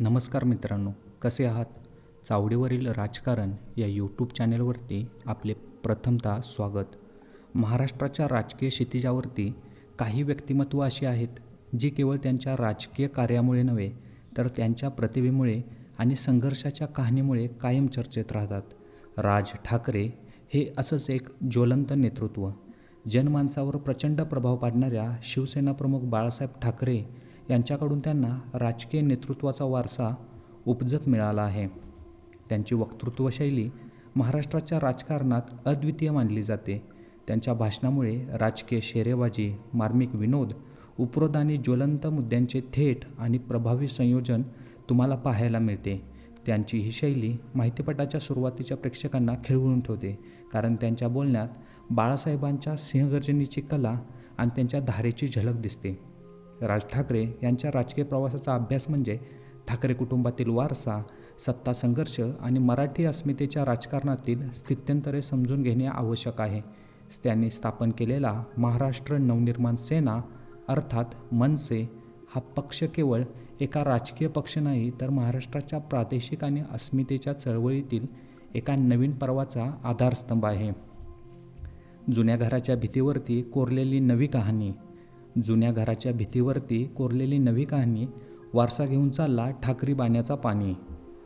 नमस्कार मित्रांनो कसे आहात? चावडीवरील राजकारण या यूट्यूब चॅनेलवरती आपले प्रथमतः स्वागत. महाराष्ट्राच्या राजकीय क्षितिजावरती काही व्यक्तिमत्व अशी आहेत जी केवळ त्यांच्या राजकीय कार्यामुळे नव्हे तर त्यांच्या प्रतिभेमुळे आणि संघर्षाच्या कहाणीमुळे कायम चर्चेत राहतात. राज ठाकरे हे असंच एक ज्वलंत नेतृत्व. जनमानसावर प्रचंड प्रभाव पाडणाऱ्या शिवसेनाप्रमुख बाळासाहेब ठाकरे यांच्याकडून त्यांना राजकीय नेतृत्वाचा वारसा उपजत मिळाला आहे. त्यांची वक्तृत्वशैली महाराष्ट्राच्या राजकारणात अद्वितीय मानली जाते. त्यांच्या भाषणामुळे राजकीय शेरेबाजी मार्मिक विनोद उपरोध आणि ज्वलंत मुद्द्यांचे थेट आणि प्रभावी संयोजन तुम्हाला पाहायला मिळते. त्यांची ही शैली माहितीपटाच्या सुरुवातीच्या प्रेक्षकांना खिळवून ठेवते कारण त्यांच्या बोलण्यात बाळासाहेबांच्या सिंहगर्जनीची कला आणि त्यांच्या धारेची झलक दिसते. राज ठाकरे यांच्या राजकीय प्रवासाचा अभ्यास म्हणजे ठाकरे कुटुंबातील वारसा सत्ता संघर्ष आणि मराठी अस्मितेच्या राजकारणातील स्थित्यंतरे समजून घेणे आवश्यक आहे. त्यांनी स्थापन केलेला महाराष्ट्र नवनिर्माण सेना अर्थात मनसे हा पक्ष केवळ एका राजकीय पक्ष नाही तर महाराष्ट्राच्या प्रादेशिक आणि अस्मितेच्या चळवळीतील एका नवीन पर्वाचा आधारस्तंभ आहे. जुन्या घराच्या भीतीवरती कोरलेली नवी कहाणी जुन्या घराच्या भीतीवरती कोरलेली नवी कहाणी वारसा घेऊन चालला ठाकरी बाण्याचा पाणी.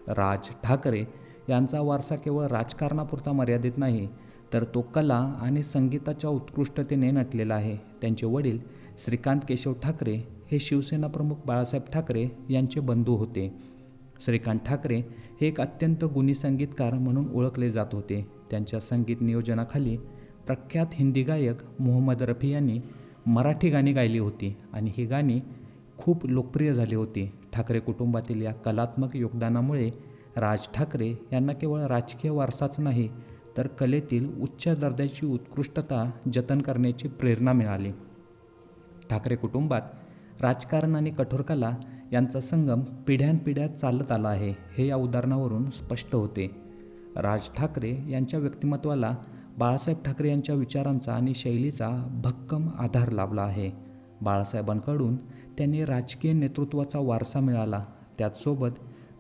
राज ठाकरे यांचा वारसा केवळ राजकारणापुरता मर्यादित नाही तर तो कला आणि संगीताच्या उत्कृष्टतेने नटलेला आहे. त्यांचे वडील श्रीकांत केशव ठाकरे हे शिवसेना प्रमुख बाळासाहेब ठाकरे यांचे बंधू होते. श्रीकांत ठाकरे हे एक अत्यंत गुणी संगीतकार म्हणून ओळखले जात होते. त्यांच्या संगीत नियोजनाखाली प्रख्यात हिंदी गायक मोहम्मद रफी यांनी मराठी गाणी गायली होती आणि ही गाणी खूप लोकप्रिय झाली होती. ठाकरे कुटुंबातील या कलात्मक योगदानामुळे राज ठाकरे यांना केवळ राजकीय वारसाच नाही तर कलेतील उच्च दर्जाची उत्कृष्टता जतन करण्याची प्रेरणा मिळाली. ठाकरे कुटुंबात राजकारण आणि कठोर कला यांचा संगम पिढ्यानपिढ्या चालत आला आहे हे या उदाहरणावरून स्पष्ट होते. राज ठाकरे यांच्या व्यक्तिमत्वाला बाळासाहेब ठाकरे यांच्या विचारांचा आणि शैलीचा भक्कम आधार लाभला आहे. बाळासाहेबांकडून त्यांनी राजकीय नेतृत्वाचा वारसा मिळाला. त्याचसोबत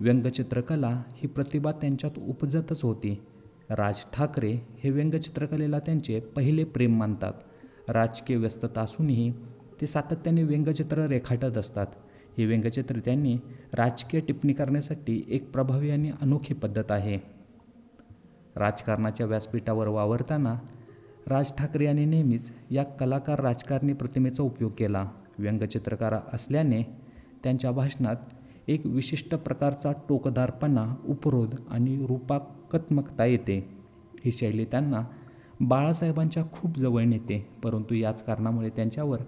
व्यंगचित्रकला ही प्रतिभा त्यांच्यात उपजतच होती. राज ठाकरे हे व्यंगचित्रकलेला त्यांचे पहिले प्रेम मानतात. राजकीय व्यस्तता असूनही ते सातत्याने व्यंगचित्र रेखाटत असतात. ही व्यंगचित्र त्यांनी राजकीय टिप्पणी करण्यासाठी एक प्रभावी आणि अनोखी पद्धत आहे. राजकारणाच्या व्यासपीठावर वावरताना राज ठाकरे यांनी नेहमीच या कलाकार राजकारणी प्रतिमेचा उपयोग केला. व्यंगचित्रकार असल्याने त्यांच्या भाषणात एक विशिष्ट प्रकारचा टोकदारपणा उपरोध आणि रूपाकत्मकता येते. ही शैली त्यांना बाळासाहेबांच्या खूप जवळ नेते परंतु याच कारणामुळे त्यांच्यावर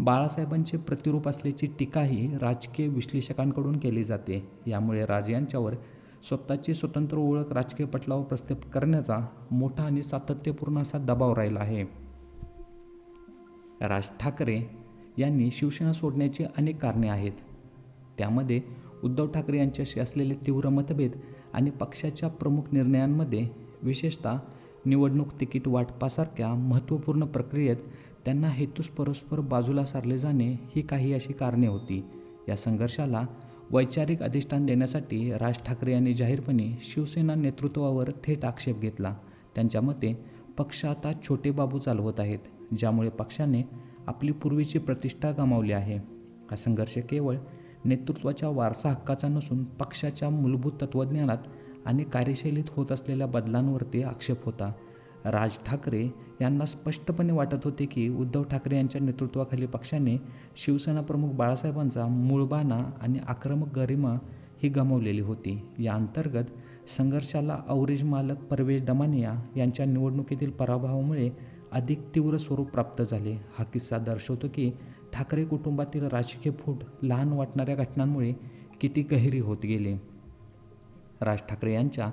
बाळासाहेबांचे प्रतिरूप असल्याची टीकाही राजकीय विश्लेषकांकडून केली जाते. यामुळे राज यांच्यावर स्वतःची स्वतंत्र ओळख राजकीय पटलावर प्रस्थापित करण्याचा मोठा आणि सातत्यपूर्ण असा दबाव राहिला आहे. राज ठाकरे यांनी शिवसेना सोडण्याची अनेक कारणे आहेत. त्यामध्ये उद्धव ठाकरे यांच्याशी असलेले तीव्र मतभेद आणि पक्षाच्या प्रमुख निर्णयांमध्ये विशेषतः निवडणूक तिकीट वाटपासारख्या महत्त्वपूर्ण प्रक्रियेत त्यांना हेतूस परस्पर बाजूला सारले जाणे ही काही अशी कारणे होती. या संघर्षाला वैचारिक अधिष्ठान देण्यासाठी राज ठाकरे यांनी जाहीरपणे शिवसेना नेतृत्वावर थेट आक्षेप घेतला. त्यांच्या मते पक्ष आता छोटे बाबू चालवत आहेत ज्यामुळे पक्षाने आपली पूर्वीची प्रतिष्ठा गमावली आहे. हा संघर्ष केवळ नेतृत्वाच्या वारसा हक्काचा नसून पक्षाच्या मूलभूत तत्त्वज्ञानात आणि कार्यशैलीत होत असलेल्या बदलांवरती आक्षेप होता. राज ठाकरे यांना स्पष्टपणे वाटत होते की उद्धव ठाकरे यांच्या नेतृत्वाखाली पक्षाने शिवसेना प्रमुख बाळासाहेबांचा मूळबाणा आणि आक्रमक गरिमा ही गमावलेली होती. या अंतर्गत संघर्षाला औरेज मालक परवेश दमानिया यांच्या निवडणुकीतील पराभवामुळे अधिक तीव्र स्वरूप प्राप्त झाले. हा किस्सा दर्शवतो की ठाकरे कुटुंबातील राजकीय फूट लहान वाटणाऱ्या घटनांमुळे किती गहिरी होत गेले. राज ठाकरे यांच्या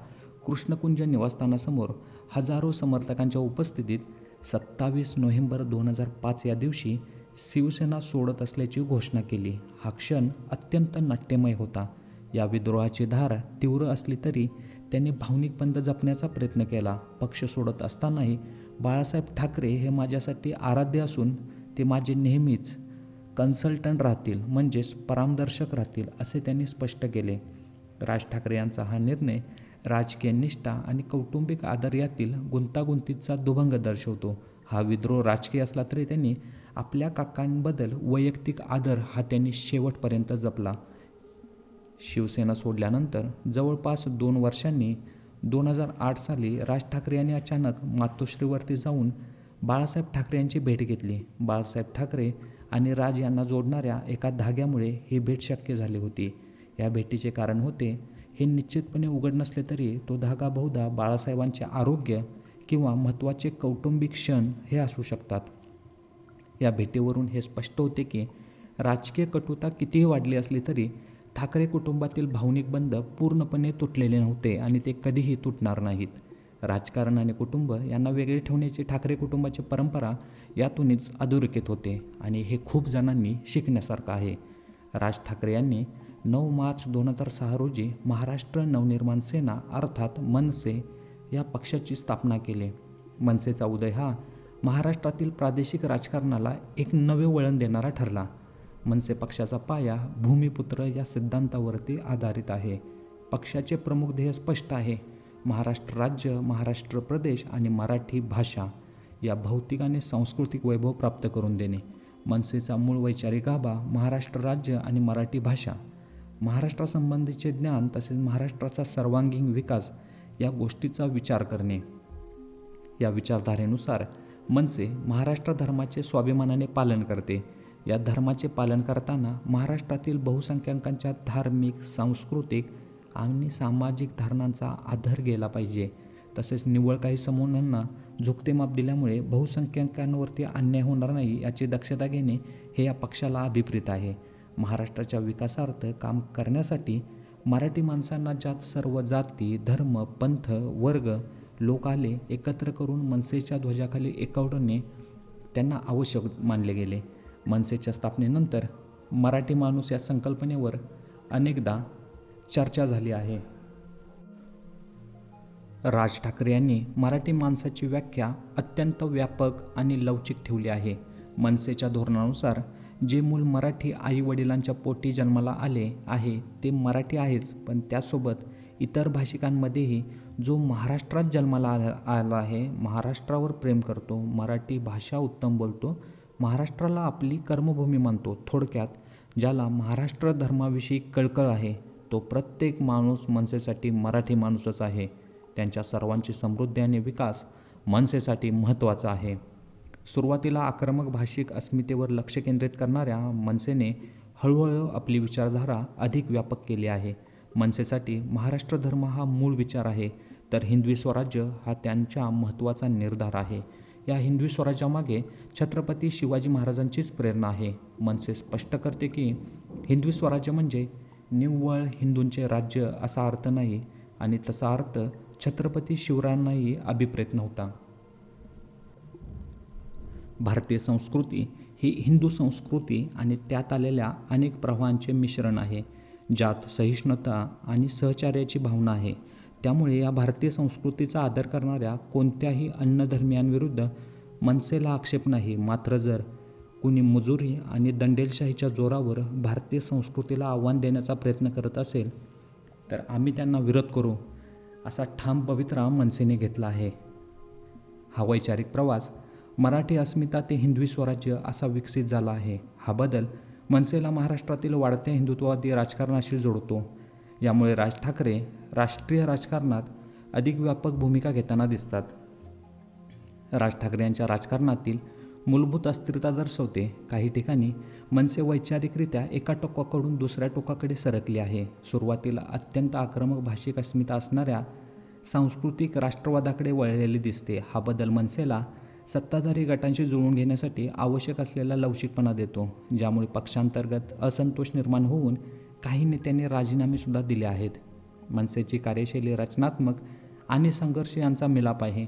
कृष्णकुंज निवासस्थानासमोर हजारो समर्थकांच्या उपस्थितीत सत्तावीस नोव्हेंबर दोन हजार पाच या दिवशी शिवसेना सोडत असल्याची घोषणा केली. हा क्षण अत्यंत नाट्यमय होता. या विद्रोहाची धार तीव्र असली तरी त्यांनी भावनिक बंद जपण्याचा प्रयत्न केला. पक्ष सोडत असतानाही बाळासाहेब ठाकरे हे माझ्यासाठी आराध्य असून ते माझे नेहमीच कन्सल्टंट राहतील म्हणजेच परामदर्शक राहतील असे त्यांनी स्पष्ट केले. राज ठाकरे यांचा हा निर्णय राजकीय निष्ठा आणि कौटुंबिक आदर यातील गुंतागुंतीचा दुभंग दर्शवतो. हा विद्रोह राजकीय असला तरी त्यांनी आपल्या काकांबद्दल वैयक्तिक आदर हा त्यांनी शेवटपर्यंत जपला. शिवसेना सोडल्यानंतर जवळपास दोन वर्षांनी दोन हजार आठ साली राज ठाकरे यांनी अचानक मातोश्रीवरती जाऊन बाळासाहेब ठाकरे यांची भेट घेतली. बाळासाहेब ठाकरे आणि राज यांना जोडणाऱ्या एका धाग्यामुळे ही भेट शक्य झाली होती. या भेटीचे कारण होते हे निश्चितपणे उघड नसले तरी तो धागा बहुधा बाळासाहेबांचे आरोग्य किंवा महत्त्वाचे कौटुंबिक क्षण हे असू शकतात. या भेटीवरून हे स्पष्ट होते की राजकीय कटुता कितीही वाढली असली तरी ठाकरे कुटुंबातील भावनिक बंध पूर्णपणे तुटलेले नव्हते आणि ते कधीही तुटणार नाहीत. राजकारण आणि कुटुंब यांना वेगळे ठेवण्याची ठाकरे कुटुंबाची परंपरा यातूनच अधोरेखित होते आणि हे खूप जणांनी शिकण्यासारखं आहे. राज ठाकरे यांनी नऊ मार्च दोन हजार सहा रोजी महाराष्ट्र नवनिर्माण सेना अर्थात मनसे या पक्षाची स्थापना केली. मनसेचा उदय हा महाराष्ट्रातील प्रादेशिक राजकारणाला एक नवे वळण देणारा ठरला. मनसे पक्षाचा पाया भूमिपुत्र या सिद्धांतावरती आधारित आहे. पक्षाचे प्रमुख ध्येय स्पष्ट आहे. महाराष्ट्र राज्य महाराष्ट्र प्रदेश आणि मराठी भाषा या भौतिक आणि सांस्कृतिक वैभव प्राप्त करून देणे. मनसेचा मूळ वैचारिक गाभा महाराष्ट्र राज्य आणि मराठी भाषा. महाराष्ट्रासंबंधीचे ज्ञान तसेच महाराष्ट्राचा सर्वांगीण विकास या गोष्टीचा विचार करणे. या विचारधारेनुसार मनसे महाराष्ट्र धर्माचे स्वाभिमानाने पालन करते. या धर्माचे पालन करताना महाराष्ट्रातील बहुसंख्याकांच्या धार्मिक सांस्कृतिक आणि सामाजिक धारणांचा आधार गेला पाहिजे. तसेच निव्वळ काही समूहांना झुकते माप दिल्यामुळे बहुसंख्याकांवरती अन्याय होणार नाही याची दक्षता घेणे हे या पक्षाला अभिप्रेत आहे. महाराष्ट्राच्या विकासार्थ काम करण्यासाठी मराठी माणसांना ज्यात सर्व जाती धर्म पंथ वर्ग लोक आले एकत्र करून मनसेच्या ध्वजाखाली एकवटणे त्यांना आवश्यक मानले गेले. मनसेच्या स्थापनेनंतर मराठी माणूस या संकल्पनेवर अनेकदा चर्चा झाली आहे. राज ठाकरे यांनी मराठी माणसाची व्याख्या अत्यंत व्यापक आणि लवचिक ठेवली आहे. मनसेच्या धोरणानुसार जे मूल मराठी आई वडिलांच्या पोटी जन्माला आले आहे ते मराठी आहेच पण त्यासोबत इतर भाषिकांमध्येही जो महाराष्ट्रात जन्माला आला आला आहे महाराष्ट्रावर प्रेम करतो मराठी भाषा उत्तम बोलतो महाराष्ट्राला आपली कर्मभूमी मानतो थोडक्यात ज्याला महाराष्ट्र धर्माविषयी कळकळ आहे तो प्रत्येक माणूस मनसेसाठी मराठी माणूसच आहे त्यांच्या सर्वांची समृद्धी आणि विकास मनसेसाठी महत्त्वाचा आहे. सुरुवातीला आक्रमक भाषिक अस्मितेवर लक्ष केंद्रित करणाऱ्या मनसेने हळूहळू आपली विचारधारा अधिक व्यापक केली आहे. मनसेसाठी महाराष्ट्र धर्म हा मूळ विचार आहे तर हिंदवी स्वराज्य हा त्यांच्या महत्त्वाचा निर्धार आहे. या हिंदवी स्वराज्यामागे छत्रपती शिवाजी महाराजांचीच प्रेरणा आहे. मनसे स्पष्ट करते की हिंदवी स्वराज्य म्हणजे निव्वळ हिंदूंचे राज्य असा अर्थ नाही आणि तसा अर्थ छत्रपती शिवरायांनाही अभिप्रेत नव्हता. भारतीय संस्कृती ही हिंदू संस्कृती आणि त्यात आलेल्या अनेक प्रवाहांचे मिश्रण आहे ज्यात सहिष्णुता आणि सहचार्याची भावना आहे. त्यामुळे या भारतीय संस्कृतीचा आदर करणाऱ्या कोणत्याही अन्नधर्मियांविरुद्ध मनसेला आक्षेप नाही. मात्र जर कुणी मुजुरी आणि दंडेलशाहीच्या जोरावर भारतीय संस्कृतीला आव्हान देण्याचा प्रयत्न करत असेल तर आम्ही त्यांना विरोध करू असा ठाम पवित्रा मनसेने घेतला आहे. हा वैचारिक प्रवास मराठी अस्मिता ते हिंदवी स्वराज्य असा विकसित झाला आहे. हा बदल मनसेला महाराष्ट्रातील वाढत्या हिंदुत्ववादी राजकारणाशी जोडतो. यामुळे राज ठाकरे राष्ट्रीय राजकारणात अधिक व्यापक भूमिका घेताना दिसतात. राज ठाकरे यांच्या राजकारणातील मूलभूत अस्थिरता दर्शवते. काही ठिकाणी मनसे वैचारिकरित्या एका टोकाकडून दुसऱ्या टोकाकडे सरकली आहे. सुरुवातीला अत्यंत आक्रमक भाषिक अस्मिता असणाऱ्या सांस्कृतिक राष्ट्रवादाकडे वळलेली दिसते. हा बदल मनसेला सत्ताधारी गटांशी जुळवून घेण्यासाठी आवश्यक असलेला लवचिकपणा देतो ज्यामुळे पक्षांतर्गत असंतोष निर्माण होऊन काही नेत्यांनी राजीनामेसुद्धा दिले आहेत. मनसेची कार्यशैली रचनात्मक आणि संघर्ष यांचा मिलाप आहे.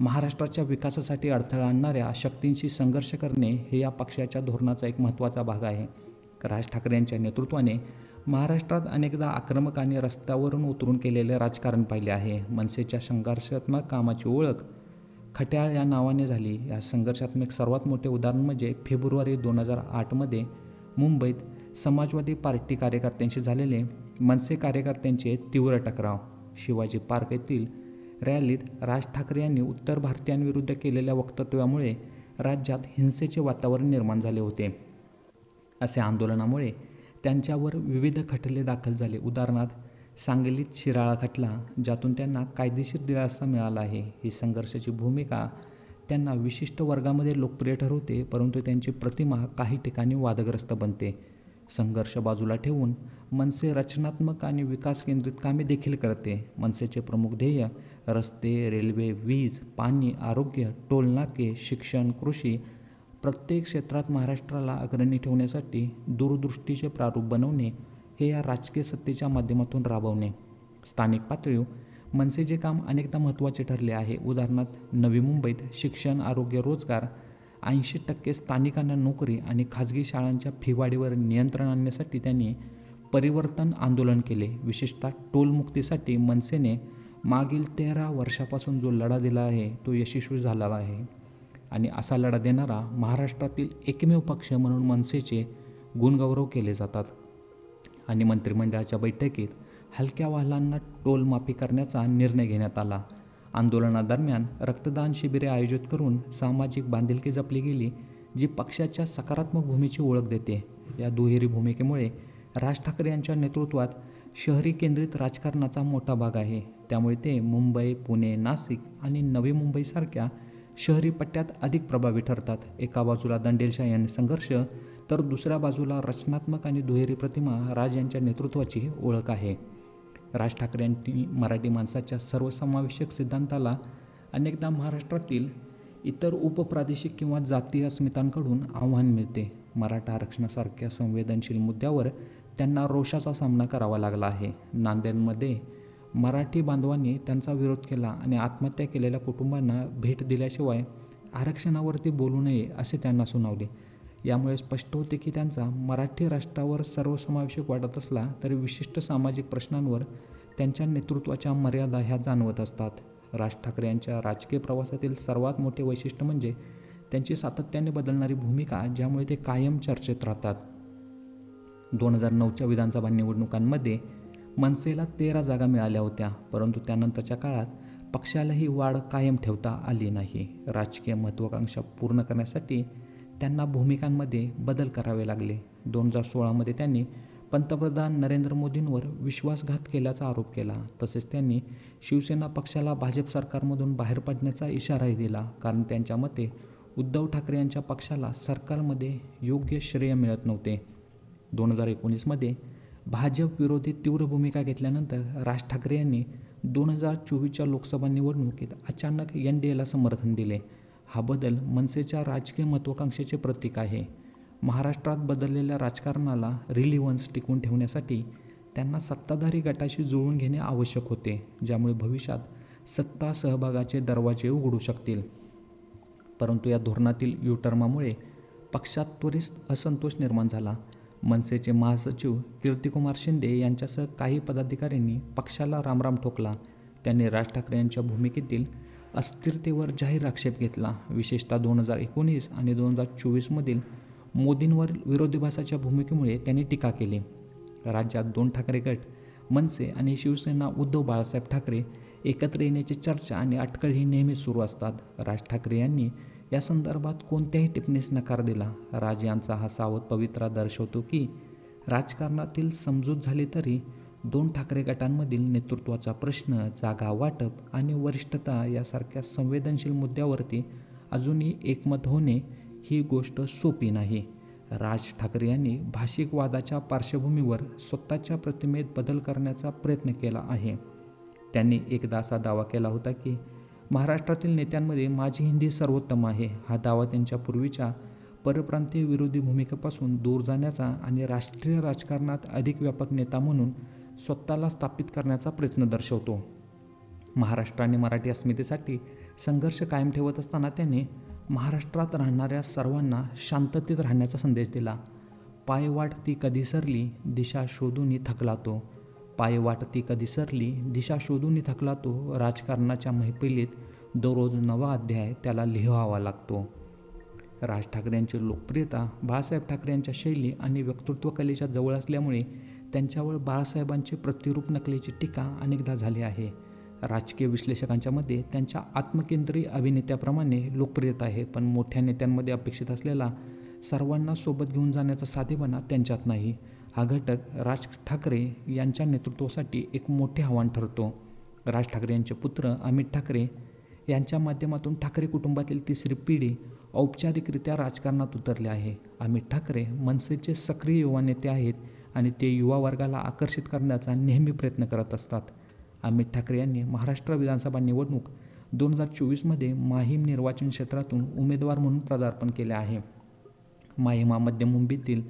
महाराष्ट्राच्या विकासासाठी अडथळा आणणाऱ्या शक्तींशी संघर्ष करणे हे या पक्षाच्या धोरणाचा एक महत्त्वाचा भाग आहे. राज ठाकरे यांच्या नेतृत्वाने महाराष्ट्रात अनेकदा आक्रमक आणि रस्त्यावरून उतरून केलेले राजकारण पाहिले आहे. मनसेच्या संघर्षात्मक कामाची ओळख खट्याळ या नावाने झाली. या संघर्षात्मक सर्वात मोठे उदाहरण म्हणजे फेब्रुवारी दोन हजार आठमध्ये मुंबईत समाजवादी पार्टी कार्यकर्त्यांशी झालेले मनसे कार्यकर्त्यांचे तीव्र टकराव. शिवाजी पार्क येथील रॅलीत राज ठाकरे यांनी उत्तर भारतीयांविरुद्ध केलेल्या वक्तव्यामुळे राज्यात हिंसेचे वातावरण निर्माण झाले होते. असे आंदोलनामुळे त्यांच्यावर विविध खटले दाखल झाले. उदाहरणार्थ सांगलीत शिराळा खटला ज्यातून त्यांना कायदेशीर दिलासा मिळाला आहे. ही संघर्षाची भूमिका त्यांना विशिष्ट वर्गामध्ये लोकप्रिय ठरवते परंतु त्यांची प्रतिमा काही ठिकाणी वादग्रस्त बनते. संघर्ष बाजूला ठेवून मनसे रचनात्मक आणि विकास केंद्रित कामे देखील करते. मनसेचे प्रमुख ध्येय रस्ते रेल्वे वीज पाणी आरोग्य टोलनाके शिक्षण कृषी प्रत्येक क्षेत्रात महाराष्ट्राला अग्रणी ठेवण्यासाठी दूरदृष्टीचे प्रारूप बनवणे हे या राजकीय सत्तेच्या माध्यमातून राबवणे. स्थानिक पातळीवर मनसेचे काम अनेकदा महत्त्वाचे ठरले आहे. उदाहरणार्थ नवी मुंबईत शिक्षण आरोग्य रोजगार ऐंशी टक्के स्थानिकांना नोकरी आणि खाजगी शाळांच्या फीवाढीवर नियंत्रण आणण्यासाठी त्यांनी परिवर्तन आंदोलन केले. विशेषतः टोलमुक्तीसाठी मनसेने मागील तेरा वर्षापासून जो लढा दिला आहे तो यशस्वी झालेला आहे. आणि असा लढा देणारा महाराष्ट्रातील एकमेव पक्ष म्हणून मनसेचे गुणगौरव केले जातात. आणि मंत्रिमंडळाच्या बैठकीत हलक्या वाहनांना टोल माफी करण्याचा निर्णय घेण्यात आला. आंदोलनादरम्यान रक्तदान शिबिरे आयोजित करून सामाजिक बांधिलकी जपली गेली जी पक्षाच्या सकारात्मक भूमीची ओळख देते. या दुहेरी भूमिकेमुळे राज ठाकरे यांच्या नेतृत्वात शहरी केंद्रित राजकारणाचा मोठा भाग आहे. त्यामुळे ते मुंबई पुणे नाशिक आणि नवी मुंबईसारख्या शहरी पट्ट्यात अधिक प्रभावी ठरतात. एका बाजूला दंडेलशाही आणि संघर्ष तर दुसऱ्या बाजूला रचनात्मक आणि दुहेरी प्रतिमा राज यांच्या नेतृत्वाची ओळख आहे. राज ठाकरे यांनी मराठी माणसाच्या सर्वसमावेशक सिद्धांताला अनेकदा महाराष्ट्रातील इतर उपप्रादेशिक किंवा जातीय अस्मितांकडून आव्हान मिळते. मराठा आरक्षणासारख्या संवेदनशील मुद्द्यावर त्यांना रोषाचा सामना करावा लागला आहे. नांदेडमध्ये मराठी बांधवांनी त्यांचा विरोध केला आणि आत्महत्या केलेल्या कुटुंबांना भेट दिल्याशिवाय आरक्षणावरती बोलू नये असे त्यांना सुनावले. यामुळे स्पष्ट होते की त्यांचा मराठी राष्ट्रावर सर्वसमावेशक वाटत असला तरी विशिष्ट सामाजिक प्रश्नांवर त्यांच्या नेतृत्वाच्या मर्यादा ह्या जाणवत असतात. राज ठाकरे यांच्या राजकीय प्रवासातील सर्वात मोठे वैशिष्ट्य म्हणजे त्यांची सातत्याने बदलणारी भूमिका ज्यामुळे ते कायम चर्चेत राहतात. दोन हजार नऊच्या विधानसभा निवडणुकांमध्ये मनसेला तेरा जागा मिळाल्या होत्या परंतु त्यानंतरच्या काळात पक्षाला ही वाढ कायम ठेवता आली नाही. राजकीय महत्त्वाकांक्षा पूर्ण करण्यासाठी त्यांना भूमिकांमध्ये बदल करावे लागले. दोन हजार सोळामध्ये त्यांनी पंतप्रधान नरेंद्र मोदींवर विश्वासघात केल्याचा आरोप केला. तसेच त्यांनी शिवसेना पक्षाला भाजप सरकारमधून बाहेर पडण्याचा इशाराही दिला. कारण त्यांच्या मते उद्धव ठाकरे यांच्या पक्षाला सरकारमध्ये योग्य श्रेय मिळत नव्हते. दोन हजार एकोणीसमध्ये भाजप विरोधी तीव्र भूमिका घेतल्यानंतर राज ठाकरे यांनी दोन हजार चोवीसच्या लोकसभा निवडणुकीत अचानक एन डी एला समर्थन दिले. हा बदल मनसेच्या राजकीय महत्त्वाकांक्षेचे प्रतीक आहे. महाराष्ट्रात बदललेल्या राजकारणाला रिलिव्हन्स टिकवून ठेवण्यासाठी त्यांना सत्ताधारी गटाशी जुळवून घेणे आवश्यक होते ज्यामुळे भविष्यात सत्ता सहभागाचे दरवाजे उघडू शकतील. परंतु या धोरणातील युटर्मामुळे पक्षात त्वरित असंतोष निर्माण झाला. मनसेचे महासचिव कीर्तिकुमार शिंदे यांच्यासह काही पदाधिकाऱ्यांनी पक्षाला रामराम ठोकला. त्यांनी राज ठाकरे यांच्या भूमिकेतील अस्थिरतेवर जाहीर आक्षेप घेतला. विशेषतः दोन हजार एकोणीस आणि दोन हजार चोवीसमधील मोदींवर विरोधाभासाच्या भूमिकेमुळे त्यांनी टीका केली. राज्यात दोन ठाकरे गट मनसे आणि शिवसेना उद्धव बाळासाहेब ठाकरे एकत्र येण्याची चर्चा आणि अटकळ ही नेहमी सुरू असतात. राज ठाकरे यांनी या संदर्भात कोणत्याही टिप्पणीस नकार दिला. राज यांचा हा सावध पवित्रा दर्शवतो की राजकारणातील समजूत झाली तरी दोन ठाकरे गटांमधील नेतृत्वाचा प्रश्न जागा वाटप आणि वरिष्ठता यासारख्या संवेदनशील मुद्द्यावरती अजूनही एकमत होणे ही गोष्ट सोपी नाही. राज ठाकरे यांनी भाषिक वादाच्या पार्श्वभूमीवर स्वतःच्या प्रतिमेत बदल करण्याचा प्रयत्न केला आहे. त्यांनी एकदा असा दावा केला होता की महाराष्ट्रातील नेत्यांमध्ये माझी हिंदी सर्वोत्तम आहे. हा दावा त्यांच्या पूर्वीच्या परप्रांतीय विरोधी भूमिकेपासून दूर जाण्याचा आणि राष्ट्रीय राजकारणात अधिक व्यापक नेता म्हणून स्वतःला स्थापित करण्याचा प्रयत्न दर्शवतो. महाराष्ट्र आणि मराठी अस्मितेसाठी संघर्ष कायम ठेवत असताना त्याने महाराष्ट्रात राहणाऱ्या सर्वांना शांततेत राहण्याचा संदेश दिला. पायवाट ती कधी सरली दिशा शोधूनही थकला तो पायवाट ती कधी सरली दिशा शोधूनही थकला तो राजकारणाच्या मैफिलीत दररोज नवा अध्याय त्याला लिहावा लागतो. राज ठाकरे यांची लोकप्रियता बाळासाहेब ठाकरे यांच्या शैली आणि वक्तृत्व कलेच्या जवळ असल्यामुळे त्यांच्यावर बाळासाहेबांचे प्रतिरूप नकलेची टीका अनेकदा झाली आहे. राजकीय विश्लेषकांच्या मते त्यांच्या आत्मकेंद्री अभिनेत्याप्रमाणे लोकप्रियता आहे पण मोठ्या नेत्यांमध्ये अपेक्षित असलेला सर्वांना सोबत घेऊन जाण्याचा साधेपणा त्यांच्यात नाही. हा घटक राज ठाकरे यांच्या नेतृत्वासाठी एक मोठे आव्हान ठरतो. राज ठाकरे यांचे पुत्र अमित ठाकरे यांच्या माध्यमातून ठाकरे कुटुंबातील तिसरी पिढी औपचारिकरित्या राजकारणात उतरली आहे. अमित ठाकरे मनसेचे सक्रिय युवा नेते आहेत. आणि ते युवा वर्गाला आकर्षित करण्याचा नेहमी प्रयत्न करत असतात. अमित ठाकरे यांनी महाराष्ट्र विधानसभा निवडणूक दोन हजार चोवीसमध्ये माहीम निर्वाचन क्षेत्रातून उमेदवार म्हणून पदार्पण केले आहे. माहीम हा मध्य मुंबईतील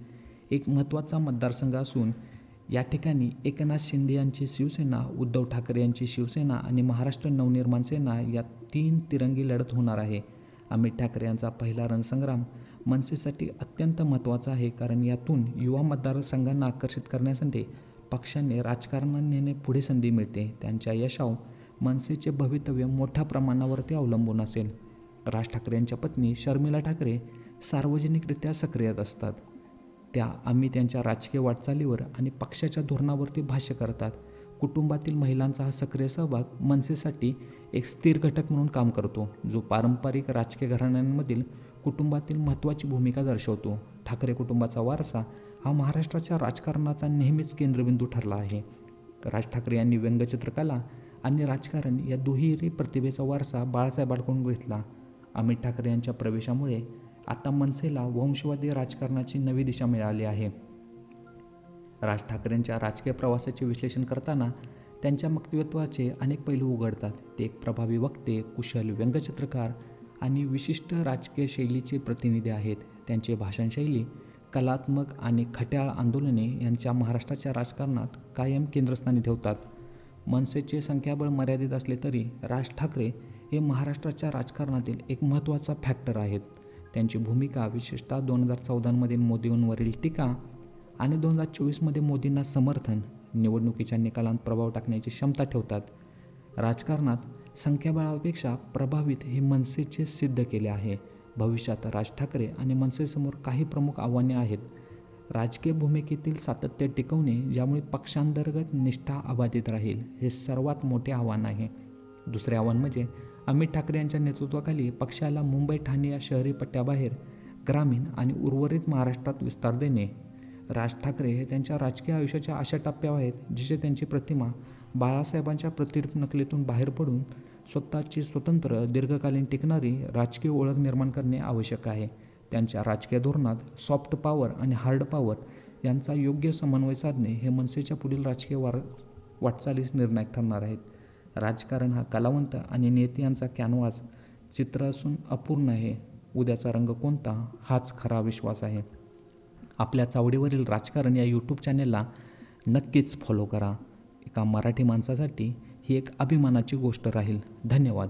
एक महत्त्वाचा मतदारसंघ असून या ठिकाणी एकनाथ शिंदे यांची शिवसेना उद्धव ठाकरे यांची शिवसेना आणि महाराष्ट्र नवनिर्माण सेना या तीन तिरंगी लढत होणार आहे. अमित ठाकरे यांचा पहिला रणसंग्राम मनसेसाठी अत्यंत महत्त्वाचा आहे. कारण यातून युवा मतदारसंघांना आकर्षित करण्यासाठी पक्षाने राजकारणाने पुढे संधी मिळते. त्यांच्या यशाव मनसेचे भवितव्य मोठ्या प्रमाणावरती अवलंबून असेल. राज ठाकरे यांच्या पत्नी शर्मिला ठाकरे सार्वजनिकरित्या सक्रियत असतात. त्या आम्ही त्यांच्या राजकीय वाटचालीवर आणि पक्षाच्या धोरणावरती भाष्य करतात. कुटुंबातील महिलांचा हा सक्रिय सहभाग मनसेसाठी एक स्थिर घटक म्हणून काम करतो जो पारंपरिक राजकीय घराण्यांमधील कुटुंबातील महत्त्वाची भूमिका दर्शवतो. ठाकरे कुटुंबाचा वारसा हा महाराष्ट्राच्या राजकारणाचा नेहमीच केंद्रबिंदू ठरला आहे. राज ठाकरे यांनी व्यंगचित्रकला आणि राजकारण या दुहेरी प्रतिभेचा वारसा बाळासाहेबांकडून घेतला. अमित ठाकरे यांच्या प्रवेशामुळे आता मनसेला वंशवादी राजकारणाची नवी दिशा मिळाली आहे. राज ठाकरेंच्या राजकीय प्रवासाचे विश्लेषण करताना त्यांच्या व्यक्तित्वाचे अनेक पैलू उघडतात. ते एक प्रभावी वक्ते कुशल व्यंगचित्रकार आणि विशिष्ट राजकीय शैलीचे प्रतिनिधी आहेत. त्यांचे भाषणशैली कलात्मक आणि खट्याळ आंदोलने यांच्या महाराष्ट्राच्या राजकारणात कायम केंद्रस्थानी ठेवतात. मनसेचे संख्याबळ मर्यादित असले तरी राज ठाकरे हे महाराष्ट्राच्या राजकारणातील एक महत्त्वाचा फॅक्टर आहेत. त्यांची भूमिका विशेषतः दोन हजार चौदामधील मोदींवरील टीका आणि दोन हजार चोवीसमध्ये मोदींना समर्थन निवडणुकीच्या निकालांत प्रभाव टाकण्याची क्षमता ठेवतात. राजकारणात संख्याबळापेक्षा प्रभावित हे मनसेचे सिद्ध केले आहे. भविष्यात राज ठाकरे आणि मनसेसमोर काही प्रमुख आव्हाने आहेत. राजकीय भूमिकेतील सातत्य टिकवणे ज्यामुळे पक्षांतर्गत निष्ठा अबाधित राहील हे सर्वात मोठे आव्हान आहे. दुसरे आव्हान म्हणजे अमित ठाकरे यांच्या नेतृत्वाखाली पक्षाला मुंबई ठाणे या शहरी पट्ट्याबाहेर ग्रामीण आणि उर्वरित महाराष्ट्रात विस्तार देणे. राज ठाकरे हे त्यांच्या राजकीय आयुष्याच्या अशा टप्प्यावर आहेत जिथे त्यांची प्रतिमा बाळासाहेबांच्या प्रतिरूप नकलीतून बाहेर पडून स्वतःची स्वतंत्र दीर्घकालीन टिकणारी राजकीय ओळख निर्माण करणे आवश्यक आहे. त्यांच्या राजकीय धोरणात सॉफ्ट पॉवर आणि हार्ड पॉवर यांचा योग्य समन्वय साधणे हे मनसेच्या पुढील राजकीय वार वाटचालीस निर्णायक ठरणार आहेत. राजकारण हा कलावंत आणि नेते यांचा कॅनव्हास चित्र असून अपूर्ण आहे. उद्याचा रंग कोणता हाच खरा विश्वास आहे. आपल्या चावडीवरील राजकारण या यूट्यूब चॅनेलला नक्कीच फॉलो करा. एका मराठी माणसासाठी ही एक अभिमानाची गोष्ट राहील. धन्यवाद.